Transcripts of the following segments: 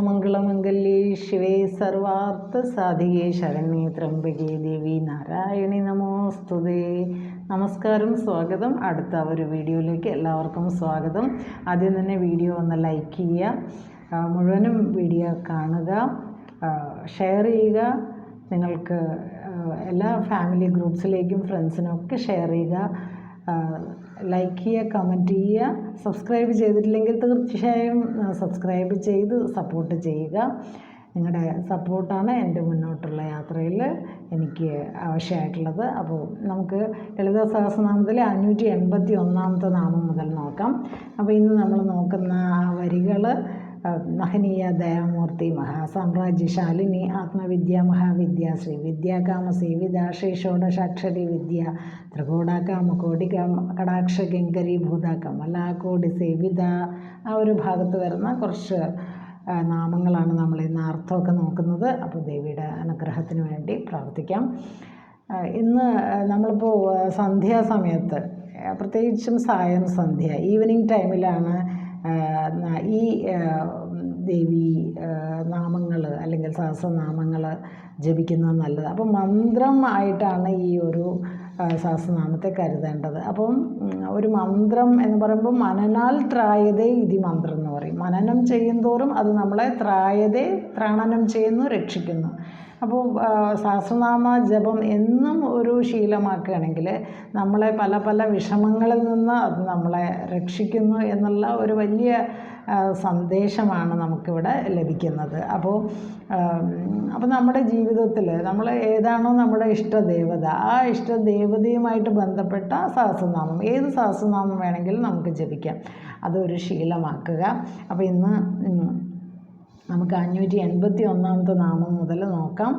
സർവമംഗളമംഗല്യേ ശിവേ സർവാർത്ഥ സാധികേ ശരണ്യേ ത്രംബകേ ദേവി നാരായണി നമോസ്തുതേ. നമസ്കാരം സ്വാഗതം. അടുത്ത ഒരു വീഡിയോയിലേക്ക് എല്ലാവർക്കും സ്വാഗതം. ആദ്യം തന്നെ വീഡിയോ ഒന്ന് ലൈക്ക് ചെയ്യുക. മുഴുവനും വീഡിയോ കാണുക. ഷെയർ ചെയ്യുക. നിങ്ങൾക്ക് എല്ലാ ഫാമിലി ഗ്രൂപ്പ്സിലേക്കും ഫ്രണ്ട്സിനൊക്കെ ഷെയർ ചെയ്യുക. ലൈക്ക് ചെയ്യുക കമന്റ് ചെയ്യുക. സബ്സ്ക്രൈബ് ചെയ്തിട്ടില്ലെങ്കിൽ തീർച്ചയായും സബ്സ്ക്രൈബ് ചെയ്ത് സപ്പോർട്ട് ചെയ്യുക. നിങ്ങളുടെ സപ്പോർട്ടാണ് എന്റെ മുന്നോട്ടുള്ള യാത്രയിൽ എനിക്ക് ആവശ്യമായിട്ടുള്ളത്. അപ്പോൾ നമുക്ക് ലളിത സഹസ്രനാമത്തിലെ അഞ്ഞൂറ്റി എൺപത്തി ഒന്നാമത്തെ നാമം മുതൽ നോക്കാം. അപ്പോൾ ഇന്ന് നമ്മൾ നോക്കുന്ന വരികൾ മഹനീയ ദയാമൂർത്തി മഹാസാമ്രാജ്യശാലിനി ആത്മവിദ്യ മഹാവിദ്യ ശ്രീ വിദ്യാകാമ സേവിത ശ്രീ വിദ്യ ത്രികോടാകാമ കോടികാമ കടാക്ഷ ഗംഗരീഭൂത കമലാകോടി സേവിത ആ ഒരു ഭാഗത്ത് വരുന്ന കുറച്ച് നാമങ്ങളാണ് നമ്മൾ ഇന്ന് അർത്ഥമൊക്കെ നോക്കുന്നത്. അപ്പോൾ ദേവിയുടെ അനുഗ്രഹത്തിന് വേണ്ടി പ്രാർത്ഥിക്കാം. ഇന്ന് നമ്മളിപ്പോൾ സന്ധ്യാസമയത്ത് പ്രത്യേകിച്ചും സായം സന്ധ്യ ഈവനിങ് ടൈമിലാണ് ഈ ദേവി നാമങ്ങൾ അല്ലെങ്കിൽ സഹസ്രനാമങ്ങൾ ജപിക്കുന്നത് നല്ലത്. അപ്പം മന്ത്രം ആയിട്ടാണ് ഈ ഒരു സഹസ്രനാമത്തെ കരുതേണ്ടത്. അപ്പം ഒരു മന്ത്രം എന്ന് പറയുമ്പോൾ മനനാൽ ത്രായതേ ഇതി മന്ത്രം എന്ന് പറയും. മനനം ചെയ്യുന്തോറും അത് നമ്മളെ ത്രായതേ ത്രാണനം ചെയ്യുന്നു രക്ഷിക്കുന്നു. അപ്പോൾ സഹസ്രനാമ ജപം എന്നും ഒരു ശീലമാക്കുകയാണെങ്കിൽ നമ്മളെ പല പല വിഷമങ്ങളിൽ നിന്ന് അത് നമ്മളെ രക്ഷിക്കുന്നു എന്നുള്ള ഒരു വലിയ സന്ദേശമാണ് നമുക്കിവിടെ ലഭിക്കുന്നത്. അപ്പോൾ അപ്പോൾ നമ്മുടെ ജീവിതത്തിൽ നമ്മൾ ഏതാണോ നമ്മുടെ ഇഷ്ടദേവത ആ ഇഷ്ടദേവതയുമായിട്ട് ബന്ധപ്പെട്ട സഹസ്രനാമം ഏത് സഹസ്രനാമം വേണമെങ്കിലും നമുക്ക് ജപിക്കാം. അതൊരു ശീലമാക്കുക. അപ്പോൾ ഇന്ന് നമുക്ക് അഞ്ഞൂറ്റി എൺപത്തി ഒന്നാമത്തെ നാമം മുതൽ നോക്കാം.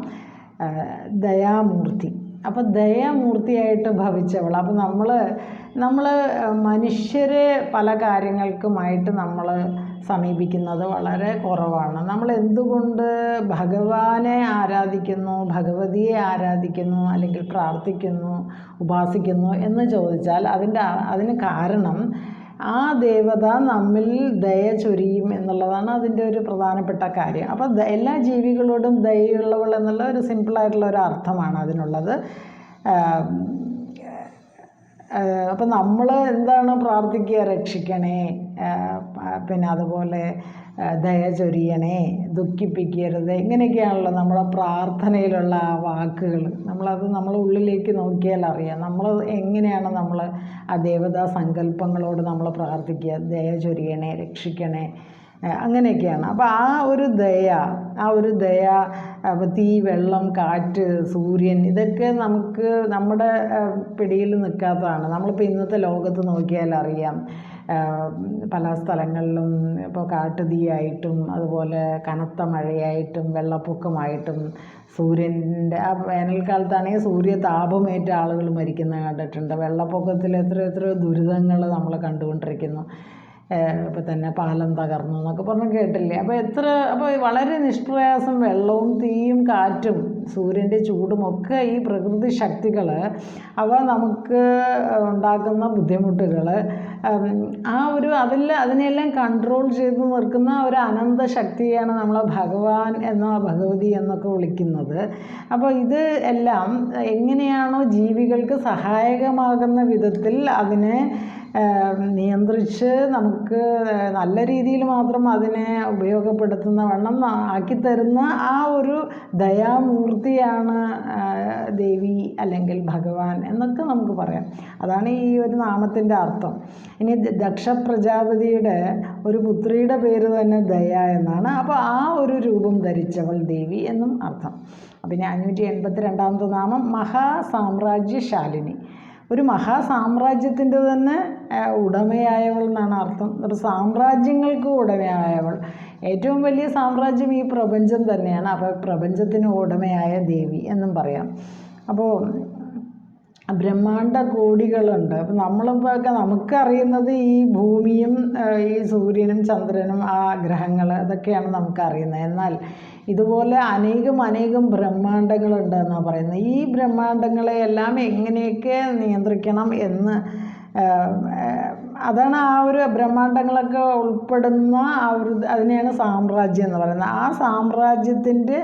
ദയാമൂർത്തി. അപ്പോൾ ദയാമൂർത്തിയായിട്ട് ഭവിച്ചവൾ. അപ്പോൾ നമ്മൾ നമ്മൾ മനുഷ്യരെ പല കാര്യങ്ങൾക്കുമായിട്ട് നമ്മൾ സമീപിക്കുന്നത് വളരെ കുറവാണ്. നമ്മൾ എന്തുകൊണ്ട് ഭഗവാനെ ആരാധിക്കുന്നു ഭഗവതിയെ ആരാധിക്കുന്നു അല്ലെങ്കിൽ പ്രാർത്ഥിക്കുന്നു ഉപാസിക്കുന്നു എന്ന് ചോദിച്ചാൽ അതിന്റെ അതിന് കാരണം ആ ദേവത നമ്മിൽ ദയ ചൊരിയും എന്നുള്ളതാണ് അതിന്റെ ഒരു പ്രധാനപ്പെട്ട കാര്യം. അപ്പോൾ എല്ലാ ജീവികളോടും ദയുള്ളവൾ എന്നുള്ള ഒരു സിമ്പിളായിട്ടുള്ള ഒരു അർത്ഥമാണ് അതിനുള്ളത്. അപ്പം നമ്മൾ എന്താണ് പ്രാർത്ഥിക്കുക? രക്ഷിക്കണേ. പിന്നെ അതുപോലെ ദയ ചൊരിയണേ ദുഃഖിപ്പിക്കരുത്. ഇങ്ങനെയൊക്കെയാണല്ലോ നമ്മളെ പ്രാർത്ഥനയിലുള്ള ആ വാക്കുകൾ നമ്മളത് നമ്മൾ ഉള്ളിലേക്ക് നോക്കിയാൽ അറിയാം. നമ്മൾ എങ്ങനെയാണ് നമ്മൾ ആ ദേവതാ സങ്കല്പങ്ങളോട് നമ്മൾ പ്രാർത്ഥിക്കുക? ദയ ചൊരിയണേ രക്ഷിക്കണേ. അങ്ങനെയൊക്കെയാണ്. അപ്പോൾ ആ ഒരു ദയ ആ ഒരു ദയ അപ്പോൾ തീ വെള്ളം കാറ്റ് സൂര്യൻ ഇതൊക്കെ നമുക്ക് നമ്മുടെ പിടിയിൽ നിൽക്കാത്തതാണ്. നമ്മളിപ്പോൾ ഇന്നത്തെ ലോകത്ത് നോക്കിയാൽ അറിയാം. പല സ്ഥലങ്ങളിലും ഇപ്പോൾ കാട്ടുതീയായിട്ടും അതുപോലെ കനത്ത മഴയായിട്ടും വെള്ളപ്പൊക്കമായിട്ടും സൂര്യന്റെ ആ വേനൽക്കാലത്താണെങ്കിൽ സൂര്യ താപമേറ്റ ആളുകൾ മരിക്കുന്നത് കണ്ടിട്ടുണ്ട്. വെള്ളപ്പൊക്കത്തിൽ എത്ര എത്ര ദുരിതങ്ങൾ നമ്മൾ കണ്ടുകൊണ്ടിരിക്കുന്നു. ഇപ്പം തന്നെ പാലം തകർന്നു എന്നൊക്കെ പറഞ്ഞ് കേട്ടില്ലേ? അപ്പോൾ എത്ര അപ്പോൾ വളരെ നിഷ്പ്രയാസം വെള്ളവും തീയും കാറ്റും സൂര്യന്റെ ചൂടും ഒക്കെ ഈ പ്രകൃതി ശക്തികൾ അവ നമുക്ക് ഉണ്ടാക്കുന്ന ബുദ്ധിമുട്ടുകൾ ആ ഒരു അതിൽ അതിനെല്ലാം കൺട്രോൾ ചെയ്ത് നിൽക്കുന്ന ഒരു അനന്ത ശക്തിയാണ് നമ്മൾ ഭഗവാൻ എന്ന ഭഗവതി എന്നൊക്കെ വിളിക്കുന്നത്. അപ്പോൾ ഇത് എല്ലാം എങ്ങനെയാണോ ജീവികൾക്ക് സഹായകമാകുന്ന വിധത്തിൽ അതിനെ നിയന്ത്രിച്ച് നമുക്ക് നല്ല രീതിയിൽ മാത്രം അതിനെ ഉപയോഗപ്പെടുത്തുന്ന വണ്ണം ആക്കിത്തരുന്ന ആ ഒരു ദയാമൂർത്തിയാണ് ദേവി അല്ലെങ്കിൽ ഭഗവാൻ എന്നൊക്കെ നമുക്ക് പറയാം. അതാണ് ഈ ഒരു നാമത്തിന്റെ അർത്ഥം. ഇനി ദക്ഷ പ്രജാപതിയുടെ ഒരു പുത്രിയുടെ പേര് തന്നെ ദയ എന്നാണ്. അപ്പോൾ ആ ഒരു രൂപം ധരിച്ചവൾ ദേവി എന്നും അർത്ഥം. പിന്നെ അഞ്ഞൂറ്റി എൺപത്തി രണ്ടാമത്തെ നാമം മഹാസാമ്രാജ്യശാലിനി. ഒരു മഹാസാമ്രാജ്യത്തിന്റെ തന്നെ ഉടമയായവൾ എന്നാണ് അർത്ഥം. ഒരു സാമ്രാജ്യങ്ങൾക്ക് ഉടമയായവൾ. ഏറ്റവും വലിയ സാമ്രാജ്യം ഈ പ്രപഞ്ചം തന്നെയാണ്. അപ്പോൾ പ്രപഞ്ചത്തിന് ഉടമയായ ദേവി എന്നും പറയാം. അപ്പോൾ ബ്രഹ്മാണ്ട കോടികളുണ്ട്. അപ്പം നമ്മളിപ്പോൾ ഒക്കെ നമുക്കറിയുന്നത് ഈ ഭൂമിയും ഈ സൂര്യനും ചന്ദ്രനും ആ ഗ്രഹങ്ങൾ അതൊക്കെയാണ് നമുക്കറിയുന്നത്. എന്നാൽ ഇതുപോലെ അനേകം അനേകം ബ്രഹ്മാണ്ടങ്ങളുണ്ട് എന്നാണ് പറയുന്നത്. ഈ ബ്രഹ്മാണ്ടങ്ങളെ എല്ലാം എങ്ങനെയൊക്കെ നിയന്ത്രിക്കണം എന്ന് അതാണ് ആ ഒരു ബ്രഹ്മാണ്ടങ്ങളൊക്കെ ഉൾപ്പെടുന്ന ആ ഒരു അതിനെയാണ് സാമ്രാജ്യം എന്ന് പറയുന്നത്. ആ സാമ്രാജ്യത്തിന്റെ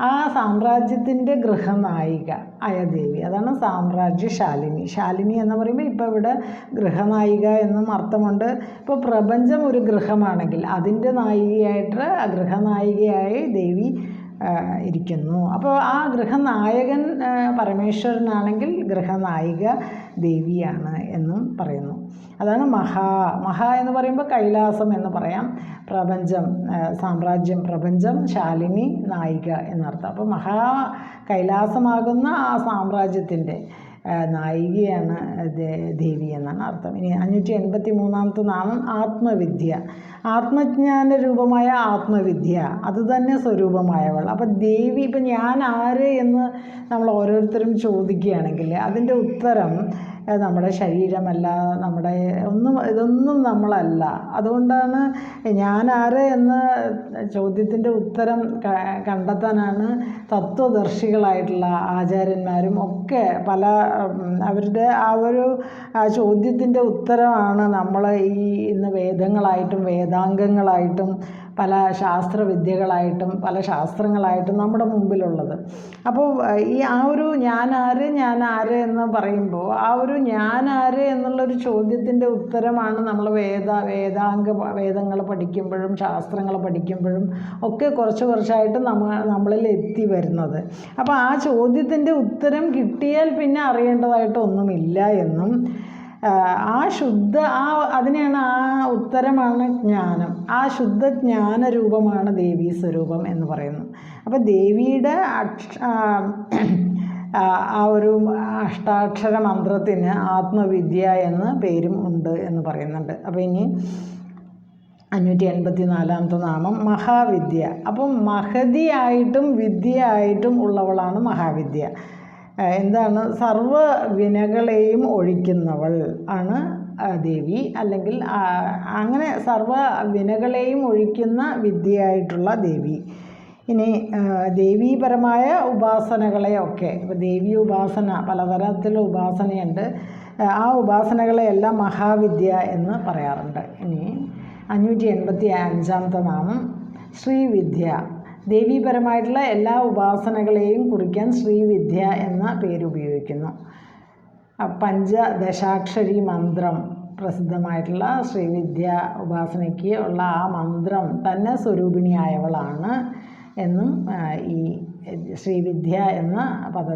ആ സാമ്രാജ്യത്തിന്റെ ഗൃഹനായിക അയദേവി. അതാണ് സാമ്രാജ്യ ശാലിനി. ശാലിനി എന്ന് പറയുമ്പോൾ ഇപ്പോൾ ഇവിടെ ഗൃഹനായിക എന്നും അർത്ഥമുണ്ട്. ഇപ്പോൾ പ്രപഞ്ചം ഒരു ഗൃഹമാണെങ്കിൽ അതിന്റെ നായികയായിട്ട് ഗൃഹനായികയായി ദേവി ഇരിക്കുന്നു. അപ്പോൾ ആ ഗൃഹനായകൻ പരമേശ്വരനാണെങ്കിൽ ഗൃഹനായിക ദേവിയാണ് എന്നും പറയുന്നു. അതാണ് മഹാ. മഹാ എന്ന് പറയുമ്പോൾ കൈലാസം എന്ന് പറയാം. പ്രപഞ്ചം സാമ്രാജ്യം പ്രപഞ്ചം ശാലിനി നായിക എന്നർത്ഥം. അപ്പോൾ മഹാ കൈലാസമാകുന്ന ആ സാമ്രാജ്യത്തിന്റെ നായികയാണ് ദേവി എന്നാണ് അർത്ഥം. ഇനി അഞ്ഞൂറ്റി എൺപത്തി മൂന്നാമത്തെ നാമം ആത്മവിദ്യ. ആത്മജ്ഞാന രൂപമായ ആത്മവിദ്യ. അതുതന്നെ സ്വരൂപമായവൾ. അപ്പം ദേവി ഇപ്പം ഞാൻ ആര് എന്ന് നമ്മൾ ഓരോരുത്തരും ചോദിക്കുകയാണെങ്കിൽ അതിന്റെ ഉത്തരം നമ്മുടെ ശരീരമല്ല നമ്മുടെ ഒന്നും ഇതൊന്നും നമ്മളല്ല. അതുകൊണ്ടാണ് ഞാൻ ആര് എന്ന ചോദ്യത്തിന്റെ ഉത്തരം കണ്ടെത്താനാണ് തത്വദർശികളായിട്ടുള്ള ആചാര്യന്മാരും ഒക്കെ പല അവരുടെ ആ ഒരു ചോദ്യത്തിന്റെ ഉത്തരമാണ് നമ്മൾ ഈ ഇന്ന് വേദങ്ങളായിട്ടും വേദാംഗങ്ങളായിട്ടും പല ശാസ്ത്രവിദ്യകളായിട്ടും പല ശാസ്ത്രങ്ങളായിട്ടും നമ്മുടെ മുമ്പിലുള്ളത്. അപ്പോൾ ഈ ആ ഒരു ഞാൻ ആര് എന്ന് പറയുമ്പോൾ ആ ഒരു ഞാൻ ആര് എന്നുള്ളൊരു ചോദ്യത്തിന്റെ ഉത്തരമാണ് നമ്മൾ വേദ വേദാംഗ വേദങ്ങൾ പഠിക്കുമ്പോഴും ശാസ്ത്രങ്ങൾ പഠിക്കുമ്പോഴും ഒക്കെ കുറച്ച് കുറച്ചായിട്ട് നമ്മ നമ്മളിൽ എത്തി വരുന്നത്. അപ്പോൾ ആ ചോദ്യത്തിന്റെ ഉത്തരം കിട്ടിയാൽ പിന്നെ അറിയേണ്ടതായിട്ട് ഒന്നുമില്ല എന്നും ആ, ശുദ്ധ ആ അതിനെയാണ് ആ ഉത്തരമാണ് ജ്ഞാനം. ആ ശുദ്ധ ജ്ഞാന രൂപമാണ് ദേവീ സ്വരൂപം എന്ന് പറയുന്നു അപ്പോൾ ദേവിയുടെ അക്ഷ ആ, ഒരു അഷ്ടാക്ഷര മന്ത്രത്തിന് ആത്മവിദ്യ എന്ന പേരും ഉണ്ട് എന്ന് പറയുന്നുണ്ട്. അപ്പോൾ ഇനി അഞ്ഞൂറ്റി എൺപത്തി നാലാമത്തെ നാമം മഹാവിദ്യ. അപ്പം മഹതിയായിട്ടും വിദ്യയായിട്ടും ഉള്ളവളാണ് മഹാവിദ്യ. എന്താണ്? സർവ വിനകളെയും ഒഴിക്കുന്നവൾ ആണ് ദേവി. അല്ലെങ്കിൽ അങ്ങനെ സർവ വിനകളെയും ഒഴിക്കുന്ന വിദ്യയായിട്ടുള്ള ദേവി. ഇനി ദേവീപരമായ ഉപാസനകളെയൊക്കെ ഇപ്പോൾ ദേവി ഉപാസന പലതരത്തിലുള്ള ഉപാസനയുണ്ട്. ആ ഉപാസനകളെയെല്ലാം മഹാവിദ്യ എന്ന് പറയാറുണ്ട്. ഇനി അഞ്ഞൂറ്റി എൺപത്തി അഞ്ചാമത്തെ നാമം ശ്രീവിദ്യ. ദേവീപരമായിട്ടുള്ള എല്ലാ ഉപാസനകളെയും കുറിക്കാൻ ശ്രീവിദ്യ എന്ന പേരുപയോഗിക്കുന്നു പഞ്ചദശാക്ഷരി മന്ത്രം പ്രസിദ്ധമായിട്ടുള്ള ശ്രീവിദ്യ ഉപാസനയ്ക്ക് ഉള്ള ആ മന്ത്രം തന്നെ സ്വരൂപിണിയായവളാണ് എന്നും ഈ ശ്രീവിദ്യ എന്ന പദ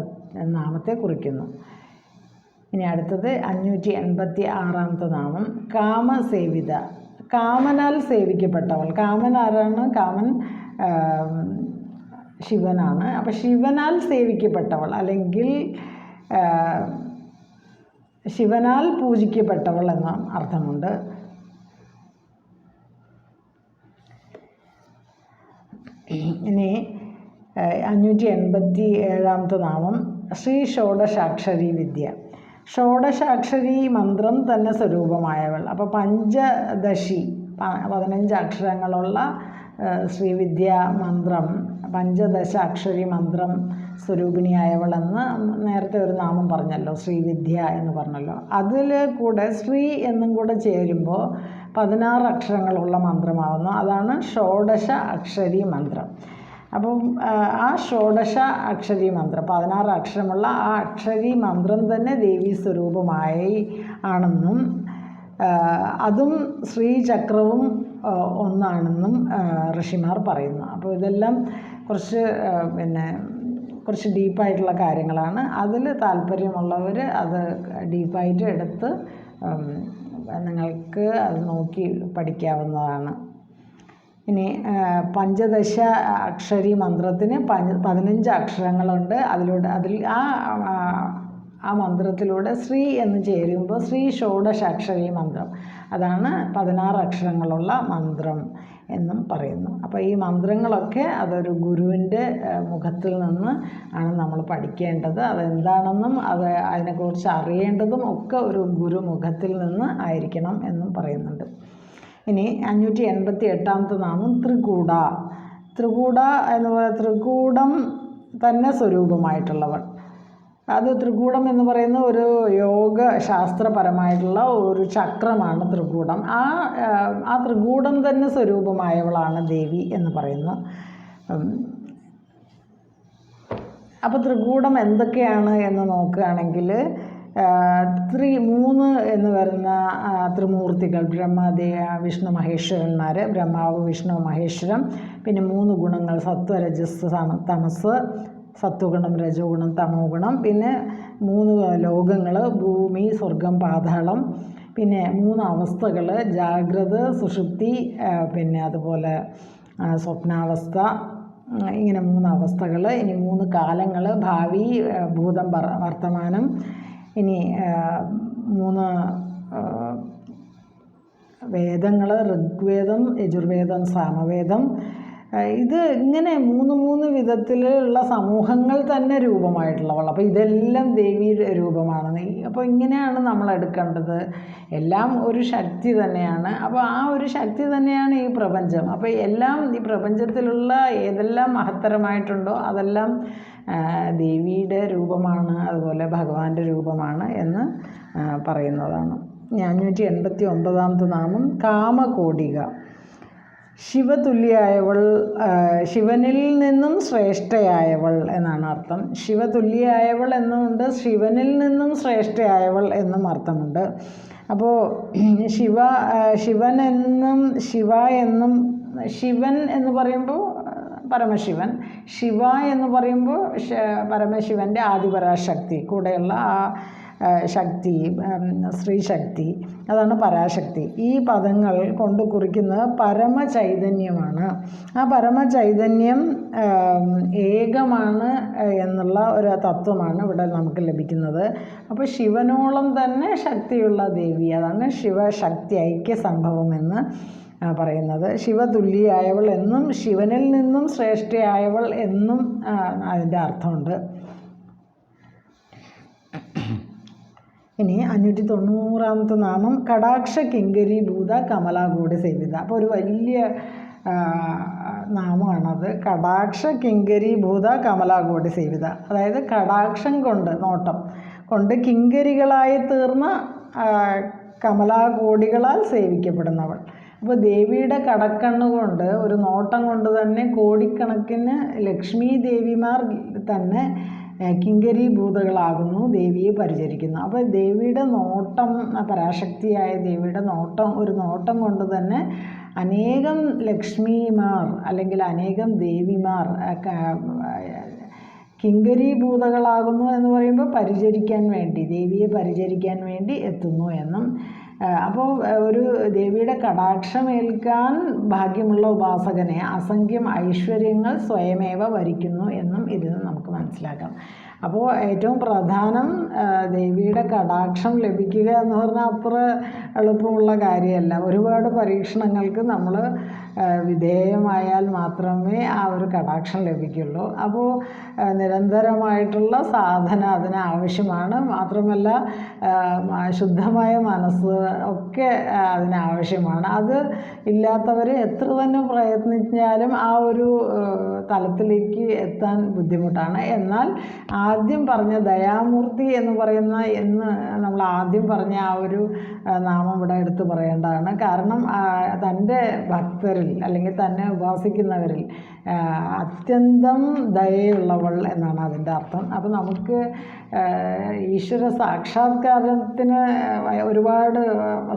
നാമത്തെ കുറിക്കുന്നു. ഇനി അടുത്തത് അഞ്ഞൂറ്റി എൺപത്തി ആറാമത്തെ നാമം കാമസേവിത. കാമനാൽ സേവിക്കപ്പെട്ടവൾ. കാമൻ ആരാണ് കാമൻ ശിവനാണ്. അപ്പോൾ ശിവനാൽ സേവിക്കപ്പെട്ടവൾ അല്ലെങ്കിൽ ശിവനാൽ പൂജിക്കപ്പെട്ടവൾ എന്ന അർത്ഥമുണ്ട്. ഇനി അഞ്ഞൂറ്റി എൺപത്തി ഏഴാമത്തെ നാമം ശ്രീ ഷോഡശാക്ഷരി വിദ്യ. ഷോഡശാക്ഷരി മന്ത്രം തന്നെ സ്വരൂപമായവൾ. അപ്പോൾ പഞ്ചദശി പതിനഞ്ച് അക്ഷരങ്ങളുള്ള ശ്രീവിദ്യ മന്ത്രം പഞ്ചദശ അക്ഷരി മന്ത്രം സ്വരൂപിണിയായവളെന്ന് നേരത്തെ ഒരു നാമം പറഞ്ഞല്ലോ ശ്രീവിദ്യ എന്ന് പറഞ്ഞല്ലോ. അതിൽ കൂടെ ശ്രീ എന്നും കൂടെ ചേരുമ്പോൾ പതിനാറ് അക്ഷരങ്ങളുള്ള മന്ത്രമാവുന്നു. അതാണ് ഷോഡശ അക്ഷരി മന്ത്രം. അപ്പം ആ, ഷോഡശ അക്ഷരി മന്ത്രം പതിനാറ് അക്ഷരമുള്ള ആ അക്ഷരി മന്ത്രം തന്നെ ദേവീ സ്വരൂപമായി ആണെന്നും അതും ശ്രീചക്രവും ഒന്നാണെന്നും ഋഷിമാർ പറയുന്നു. അപ്പോൾ ഇതെല്ലാം കുറച്ച് പിന്നെ കുറച്ച് ഡീപ്പായിട്ടുള്ള കാര്യങ്ങളാണ്. അതിൽ താല്പര്യമുള്ളവർ അത് ഡീപ്പായിട്ട് എടുത്ത് നിങ്ങൾക്ക് അത് നോക്കി പഠിക്കാവുന്നതാണ്. ഇനി പഞ്ചദശ അക്ഷരി മന്ത്രത്തിന് പതിനഞ്ച് അക്ഷരങ്ങളുണ്ട്. അതിലൂടെ അതിൽ ആ ആ, മന്ത്രത്തിലൂടെ ശ്രീ എന്ന് ചേരുമ്പോൾ ശ്രീ ഷോഡശ അക്ഷരി മന്ത്രം. അതാണ് പതിനാറ് അക്ഷരങ്ങളുള്ള മന്ത്രം എന്നും പറയുന്നു. അപ്പോൾ ഈ മന്ത്രങ്ങളൊക്കെ അതൊരു ഗുരുവിന്റെ മുഖത്തിൽ നിന്ന് ആണ് നമ്മൾ പഠിക്കേണ്ടത്. അതെന്താണെന്നും അത് അതിനെക്കുറിച്ച് അറിയേണ്ടതും ഒക്കെ ഒരു ഗുരുമുഖത്തിൽ നിന്ന് ആയിരിക്കണം എന്നും പറയുന്നുണ്ട്. ഇനി അഞ്ഞൂറ്റി എൺപത്തി എട്ടാമത്തെ നാമം ത്രികൂട. ത്രികൂട എന്ന് പറയുന്നത് ത്രികൂടം തന്നെ സ്വരൂപമായിട്ടുള്ളവൾ. അത് ത്രികൂടം എന്ന് പറയുന്ന ഒരു യോഗ ശാസ്ത്രപരമായിട്ടുള്ള ഒരു ചക്രമാണ് ത്രികൂടം ആ ആ, ത്രികൂടം തന്നെ സ്വരൂപമായവളാണ് ദേവി എന്ന് പറയുന്നു. അപ്പോൾ ത്രികൂടം എന്തൊക്കെയാണ് എന്ന് നോക്കുകയാണെങ്കിൽ ത്രി മൂന്ന് എന്ന് വരുന്ന ത്രിമൂർത്തികൾ ബ്രഹ്മദേ വിഷ്ണു മഹേശ്വരന്മാർ ബ്രഹ്മാവ് വിഷ്ണു മഹേശ്വരം പിന്നെ മൂന്ന് ഗുണങ്ങൾ സത്വ രജസ് സമ- തമസ് സത്വഗുണം രജോഗുണം തമോ ഗുണം പിന്നെ മൂന്ന് ലോകങ്ങൾ ഭൂമി സ്വർഗം പാതാളം പിന്നെ മൂന്ന് അവസ്ഥകൾ ജാഗ്രത സുഷുപ്തി പിന്നെ അതുപോലെ സ്വപ്നാവസ്ഥ ഇങ്ങനെ മൂന്ന് അവസ്ഥകൾ ഇനി മൂന്ന് കാലങ്ങൾ ഭാവി ഭൂതം വർ- വർത്തമാനം ഇനി മൂന്ന് വേദങ്ങൾ ഋഗ്വേദം യജുർവേദം സാമവേദം ഇത് ഇങ്ങനെ മൂന്ന് മൂന്ന് വിധത്തിലുള്ള സമൂഹങ്ങൾ തന്നെ രൂപമായിട്ടുള്ളവൾ അപ്പോൾ ഇതെല്ലാം ദേവി രൂപമാണ്. അപ്പോൾ ഇങ്ങനെയാണ് നമ്മൾ എടുക്കേണ്ടത്. എല്ലാം ഒരു ശക്തി തന്നെയാണ്. അപ്പോൾ ആ ഒരു ശക്തി തന്നെയാണ് ഈ പ്രപഞ്ചം. അപ്പോൾ എല്ലാം ഈ പ്രപഞ്ചത്തിലുള്ള ഏതെല്ലാം മഹത്തരമായിട്ടുണ്ടോ അതെല്ലാം ദേവിയുടെ രൂപമാണ് അതുപോലെ ഭഗവാന്റെ രൂപമാണ് എന്ന് പറയുന്നതാണ്. അഞ്ഞൂറ്റി എൺപത്തി ഒമ്പതാമത്തെ നാമം കാമകോടിക. ശിവതുല്യായവൾ ശിവനിൽ നിന്നും ശ്രേഷ്ഠയായവൾ എന്നാണ് അർത്ഥം. ശിവതുല്യായവൾ എന്നുമുണ്ട് ശിവനിൽ നിന്നും ശ്രേഷ്ഠയായവൾ എന്നും അർത്ഥമുണ്ട്. അപ്പോൾ ശിവ ശിവൻ എന്നും ശിവ എന്നും ശിവൻ എന്ന് പറയുമ്പോൾ പരമശിവൻ ശിവ എന്ന് പറയുമ്പോൾ പരമശിവന്റെ ആദിപരാശക്തി കൂടെയുള്ള ആ, ശക്തി സ്ത്രീശക്തി അതാണ് പരാശക്തി. ഈ പദങ്ങൾ കൊണ്ട് കുറിക്കുന്നത് പരമചൈതന്യമാണ്. ആ പരമചൈതന്യം ഏകമാണ് എന്നുള്ള ഒരു തത്വമാണ് ഇവിടെ നമുക്ക് ലഭിക്കുന്നത്. അപ്പോൾ ശിവനോളം തന്നെ ശക്തിയുള്ള ദേവി. അതാണ് ശിവശക്തി ഐക്യ സംഭവം എന്ന് പറയുന്നത്. ശിവതുല്യായവൾ എന്നും ശിവനിൽ നിന്നും ശ്രേഷ്ഠയായവൾ എന്നും അതിന്റെ അർത്ഥമുണ്ട്. ഇനി അഞ്ഞൂറ്റി തൊണ്ണൂറാമത്തെ നാമം കടാക്ഷ കിങ്കരി ഭൂത കമലാകൂട് സേവിത. അപ്പോൾ ഒരു വലിയ നാമമാണത്. കടാക്ഷ കിങ്കരി ഭൂത കമലാകൂട് സേവിത. അതായത് കടാക്ഷം കൊണ്ട് നോട്ടം കൊണ്ട് കിങ്കരികളായി തീർന്ന കമലാകോടികളാൽ സേവിക്കപ്പെടുന്നവൾ. അപ്പോൾ ദേവിയുടെ കടക്കണ്ണുകൊണ്ട് ഒരു നോട്ടം കൊണ്ട് തന്നെ കോടിക്കണക്കിന് ലക്ഷ്മി ദേവിമാർ തന്നെ കിങ്കരീഭൂതകളാകുന്നു ദേവിയെ പരിചരിക്കുന്നു. അപ്പോൾ ദേവിയുടെ നോട്ടം പരാശക്തിയായ ദേവിയുടെ നോട്ടം ഒരു നോട്ടം കൊണ്ട് തന്നെ അനേകം ലക്ഷ്മിമാർ അല്ലെങ്കിൽ അനേകം ദേവിമാർ കിങ്കരി ഭൂതകളാകുന്നു കിങ്കരീഭൂതകളാകുന്നു എന്ന് പറയുമ്പോൾ പരിചരിക്കാൻ വേണ്ടി ദേവിയെ പരിചരിക്കാൻ വേണ്ടി എത്തുന്നു എന്നും അപ്പോൾ ഒരു ദേവിയുടെ കടാക്ഷമേൽക്കാൻ ഭാഗ്യമുള്ള ഉപാസകനെ അസംഖ്യം ഐശ്വര്യങ്ങൾ സ്വയമേവ വരിക്കുന്നു എന്നും ഇതിൽ നിന്ന് നമുക്ക് മനസ്സിലാക്കാം. അപ്പോൾ ഏറ്റവും പ്രധാനം ദേവിയുടെ കടാക്ഷം ലഭിക്കുക എന്ന് പറഞ്ഞാൽ അത്ര എളുപ്പമുള്ള കാര്യമല്ല. ഒരുപാട് പരീക്ഷണങ്ങൾക്ക് നമ്മൾ വിധേയമായാൽ മാത്രമേ ആ ഒരു കടാക്ഷം ലഭിക്കുള്ളൂ. അപ്പോൾ നിരന്തരമായിട്ടുള്ള സാധന അതിനാവശ്യമാണ് മാത്രമല്ല ശുദ്ധമായ മനസ്സ് ഒക്കെ അതിനാവശ്യമാണ് അത് ഇല്ലാത്തവർ എത്ര തന്നെ പ്രയത്നിച്ചാലും ആ ഒരു തലത്തിലേക്ക് എത്താൻ ബുദ്ധിമുട്ടാണ്. എന്നാൽ ആദ്യം പറഞ്ഞ ദയാമൂർത്തി എന്ന് പറയുന്ന എന്ന് നമ്മൾ ആദ്യം പറഞ്ഞ ആ ഒരു നാമം ഇവിടെ എടുത്തു പറയേണ്ടതാണ്. കാരണം തന്റെ ഭക്തരിൽ അല്ലെങ്കിൽ തന്നെ ഉപാസിക്കുന്നവരിൽ അത്യന്തം ദയയുള്ളവൾ എന്നാണ് അതിന്റെ അർത്ഥം. അപ്പോൾ നമുക്ക് ഈശ്വര സാക്ഷാത്കാരത്തിന് ഒരുപാട്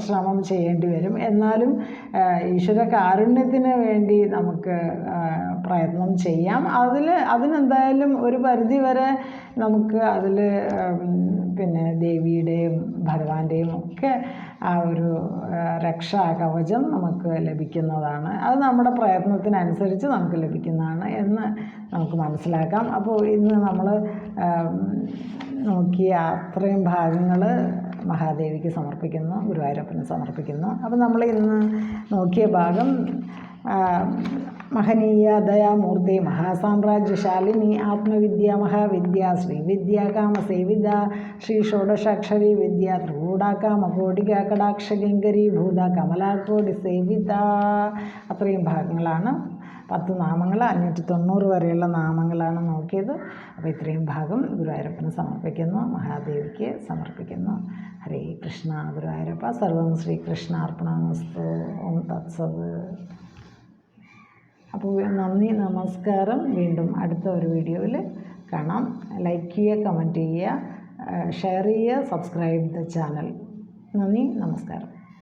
ശ്രമം ചെയ്യേണ്ടി വരും. എന്നാലും ഈശ്വര കാരുണ്യത്തിന് വേണ്ടി നമുക്ക് പ്രയത്നം ചെയ്യാം. അതിൽ അതിനെന്തായാലും ഒരു പരിധി വരെ നമുക്ക് അതിൽ പിന്നെ ദേവിയുടെയും ഭഗവാന്റെയും ഒക്കെ ആ ഒരു രക്ഷാ കവചം നമുക്ക് ലഭിക്കുന്നതാണ്. അത് നമ്മുടെ പ്രയത്നത്തിനനുസരിച്ച് നമുക്ക് ലഭിക്കുന്നതാണ് എന്ന് നമുക്ക് മനസ്സിലാക്കാം. അപ്പോൾ ഇന്ന് നമ്മൾ നോക്കിയ അത്രയും ഭാഗങ്ങൾ മഹാദേവിക്ക് സമർപ്പിക്കുന്നു ഗുരുവായൂരപ്പന് സമർപ്പിക്കുന്നു. അപ്പം നമ്മൾ ഇന്ന് നോക്കിയ ഭാഗം മഹനീയ ദയാമൂർത്തി മഹാസാമ്രാജ്യശാലിനി ആത്മവിദ്യ മഹാവിദ്യ ശ്രീവിദ്യ കാമസേവിത ശ്രീ ഷോഡശാക്ഷരി വിദ്യ ത്രികൂടാകാമകോടിക ഗംഗരി ഭൂത കമലാകോടി സേവിത. അത്രയും ഭാഗങ്ങളാണ് പത്ത് നാമങ്ങൾ അഞ്ഞൂറ്റി തൊണ്ണൂറ് വരെയുള്ള നാമങ്ങളാണ് നോക്കിയത്. അപ്പോൾ ഇത്രയും ഭാഗം ഗുരുവായൂരപ്പന് സമർപ്പിക്കുന്നു മഹാദേവിക്ക് സമർപ്പിക്കുന്നു. ഹരേ കൃഷ്ണ ഗുരുവായൂരപ്പ സർവം ശ്രീകൃഷ്ണ അർപ്പണമസ്തു ഓം തത്സവ് അപ്പോൾ നന്ദി നമസ്കാരം. വീണ്ടും അടുത്ത ഒരു വീഡിയോയിൽ കാണാം. ലൈക്ക് ചെയ്യുക കമന്റ് ചെയ്യുക ഷെയർ ചെയ്യുക സബ്സ്ക്രൈബ് ദ ചാനൽ നന്ദി നമസ്കാരം.